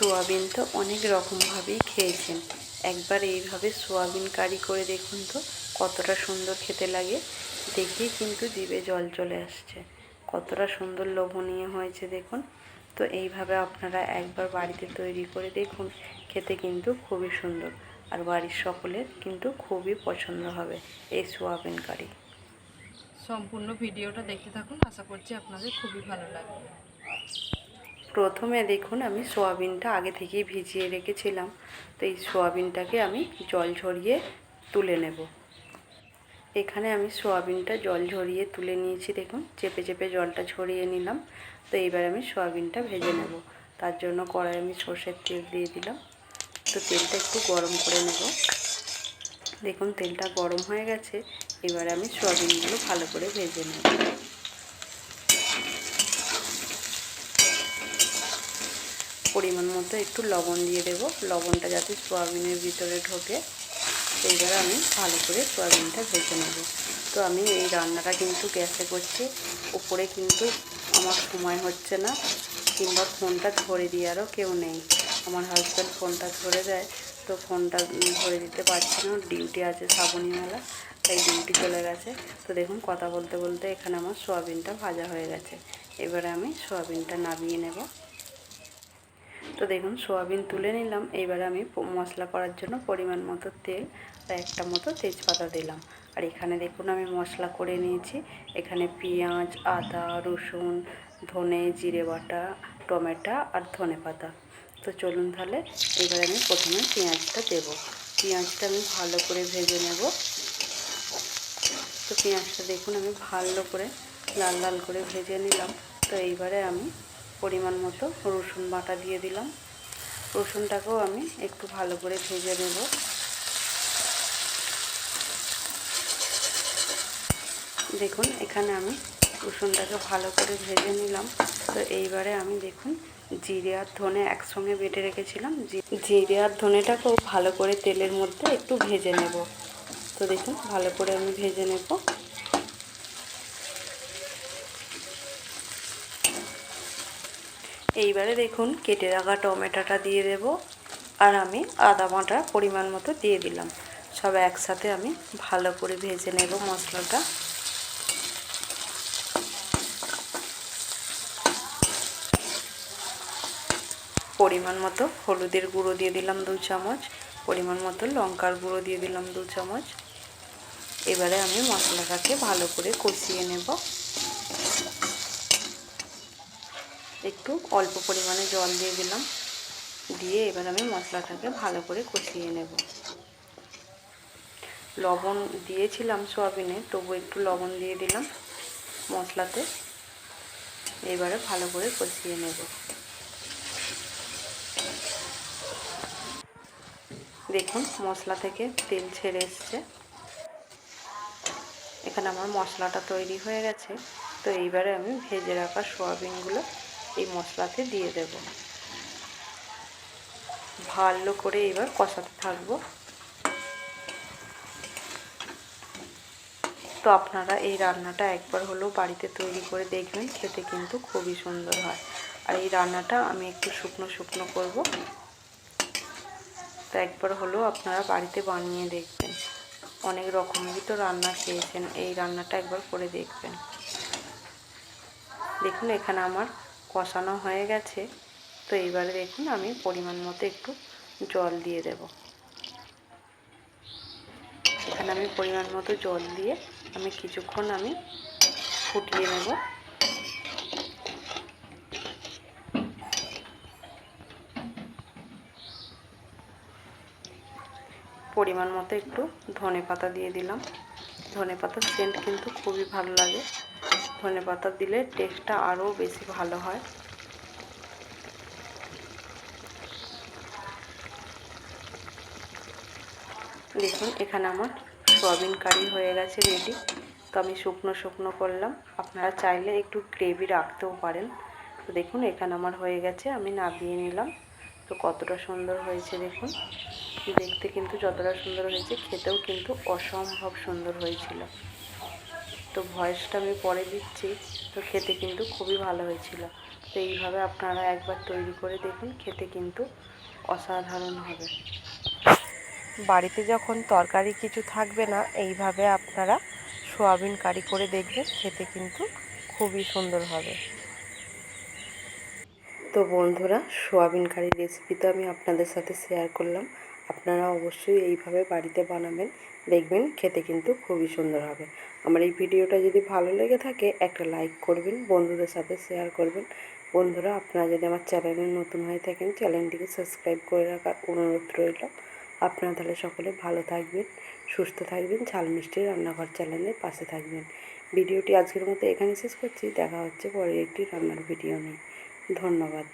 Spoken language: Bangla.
সোয়াবিন তো অনেক রকমভাবেই খেয়েছেন। একবার এইভাবে সোয়াবিন কারি করে দেখুন তো, কতটা সুন্দর খেতে লাগে। দেখেই কিন্তু জিভে জল চলে আসছে। কতটা সুন্দর লোভনীয় হয়েছে দেখুন। তো এইভাবে আপনারা একবার বাড়িতে তৈরি করে দেখুন, খেতে কিন্তু খুবই সুন্দর। আর বাড়ির সকলের কিন্তু খুবই পছন্দ হবে এই সোয়াবিন কারি। সম্পূর্ণ ভিডিওটা দেখতে থাকুন, আশা করছি আপনাদের খুবই ভালো লাগবে। প্রথমে দেখুন আমি সোয়াবিনটা আগে থেকেই ভিজিয়ে রেখেছিলাম। তো এই সোয়াবিনটাকে আমি জল ঝরিয়ে তুলে নেব। এখানে আমি সোয়াবিনটা জল ঝরিয়ে তুলে নিয়েছি দেখুন, চেপে চেপে জলটা ঝরিয়ে নিলাম। তো এইবার আমি সোয়াবিনটা ভেজে নেব। তার জন্য কড়াই আমি সর্ষের তেল দিয়ে দিলাম। তো তেলটা একটু গরম করে নেব। দেখুন তেলটা গরম হয়ে গেছে। এবারে আমি সোয়াবিনগুলো ভালো করে ভেজে নেব। পরিমাণ মতো একটু লবণ দিয়ে দেবো। লবণটা যাতে সোয়াবিনের ভিতরে ঢোকে এইবার আমি ভালো করে সোয়াবিনটা ভেজে নেব। তো আমি এই রান্নাটা কিন্তু গ্যাসে করছি। উপরে কিন্তু আমার সময় হচ্ছে না, কিংবা ফোনটা ধরে দেওয়ারও কেউ নেই। আমার হাজব্যান্ড ফোনটা ধরে দেয়, তো ফোনটা ধরে দিতে পারছি না। ডিউটি আছে শ্রাবণী মেলা তাই ডিউটি চলে গেছে। তো দেখুন, কথা বলতে বলতে এখানে আমার সোয়াবিনটা ভাজা হয়ে গেছে। এবারে আমি সোয়াবিনটা নামিয়ে নেব। তো দেখুন, সোয়াবিন তুলে নিলাম। এবারে আমি মশলা করার জন্য পরিমাণ মতো তেল আর একটা মতো তেজপাতা দিলাম। আর এখানে দেখুন, আমি মশলা করে নিয়েছি। এখানে পেঁয়াজ, আদা, রসুন, ধনে, জিরে বাটা, টমেটো আর ধনে পাতা। তো চলুন তাহলে, এবারে আমি প্রথমে পেঁয়াজটা দেব। পেঁয়াজটা আমি ভালো করে ভেজে নেব। তো পেঁয়াজটা দেখুন, আমি ভালো করে লাল লাল করে ভেজে নিলাম। তো এইবারে আমি পরিমাণ মতো রসুন বাটা দিয়ে দিলাম। রসুনটাকেও আমি একটু ভালো করে ভেজে নেব। দেখুন, এখানে আমি রসুনটাকে ভালো করে ভেজে নিলাম। তো এইবারে আমি দেখুন, জিরে আর ধনে একসঙ্গে বেটে রেখেছিলাম। জিরে আর ধনেটাকেও ভালো করে তেলের মধ্যে একটু ভেজে নেব। তো দেখুন, ভালো করে আমি ভেজে নেব। এইবারে দেখুন কেটে রাখা টমেটোটা দিয়ে দেব। আর আমি আদা বাটা পরিমাণ মতো দিয়ে দিলাম। সব একসাথে আমি ভালো করে ভেজে নেব মশলাটা। পরিমাণ মতো হলুদের গুঁড়ো দিয়ে দিলাম দু চামচ। পরিমাণ মতো লঙ্কার গুঁড়ো দিয়ে দিলাম দু চামচ। এবারে আমি মশলাটাকে ভালো করে কষিয়ে নেব। একটু অল্প পরিমাণে জল দিয়ে দিলাম। দিয়ে এবার আমি মশলাটাকে ভালো করে কষিয়ে নেব। লবণ দিয়েছিলাম সোয়াবিনে, তবু একটু লবণ দিয়ে দিলাম মশলাতে। এবারে ভালো করে কষিয়ে নেব। দেখুন মশলা থেকে তেল ছেড়ে এসছে। এখানে আমার মশলাটা তৈরি হয়ে গেছে। তো এইবারে আমি ভেজে রাখা সোয়াবিনগুলো এই মশলাতে দিয়ে দেব। ভালো করে এবার কষাতে থাকব। তো আপনারা এই রান্নাটা একবার হলেও বাড়িতে তৈরি করে দেখবেন, খেতে কিন্তু খুবই সুন্দর হয়। আর এই রান্নাটা আমি একটু শুকনো শুকনো করব। তো একবার হলেও আপনারা বাড়িতে বানিয়ে দেখবেন। অনেক রকমেরই তো রান্না খেয়েছেন, এই রান্নাটা একবার করে দেখবেন। দেখুন, এখানে আমার কষানো হয়ে গেছে, তো এইবারে দেখুন আমি পরিমাণ মতো একটু জল দিয়ে দেব। এখানে আমি পরিমাণ মতো জল দিয়ে আমি কিছুক্ষণ আমি ফুটিয়ে নেব। পরিমাণ মতো একটু ধনে পাতা দিয়ে দিলাম। ধনে পাতার সেন্ট কিন্তু খুবই ভালো লাগে। ধনে পাতা দিলে টেস্টটা আরও বেশি ভালো হয়। দেখুন, এখানে আমার সয়াবিন কারি হয়ে গেছে রেডি তো আমি শুকনো শুকনো করলাম। আপনারা চাইলে একটু গ্রেভি রাখতেও পারেন। তো দেখুন, এখানে আমার হয়ে গেছে, আমি নামিয়ে নিলাম। তো কতটা সুন্দর হয়েছে দেখুন। দেখতে কিন্তু যতটা সুন্দর হয়েছে, খেতেও কিন্তু অসম্ভব সুন্দর হয়েছিল। তো ভয়েসটা আমি পরে দিচ্ছি। তো খেতে কিন্তু খুবই ভালো হয়েছিল। তো এইভাবে আপনারা একবার তৈরি করে দেখুন, খেতে কিন্তু অসাধারণ হবে। বাড়িতে যখন তরকারি কিছু থাকবে না, এইভাবে আপনারা সোয়াবিন কারি করে দেখবেন, খেতে কিন্তু খুবই সুন্দর হবে। তো বন্ধুরা, সোয়াবিন কারি রেসিপি তো আমি আপনাদের সাথে শেয়ার করলাম। আপনারা অবশ্যই এইভাবে বাড়িতে বানাবেন, দেখবেন খেতে কিন্তু খুবই সুন্দর হবে। আমার এই ভিডিওটা যদি ভালো লেগে থাকে, একটা লাইক করবেন, বন্ধুদের সাথে শেয়ার করবেন। বন্ধুরা, আপনারা যদি আমার চ্যানেলে নতুন হয়ে থাকেন চ্যানেলটিকে সাবস্ক্রাইব করে রাখার অনুরোধ রইল। আপনারা তাহলে সকলে ভালো থাকবেন, সুস্থ থাকবেন, ঝাল মিষ্টি রান্নাঘর চ্যানেলের পাশে থাকবেন। ভিডিওটি আজকের মতো এখানে শেষ করছি। দেখা হচ্ছে পরের একটি রান্নার ভিডিও নিয়ে। ধন্যবাদ।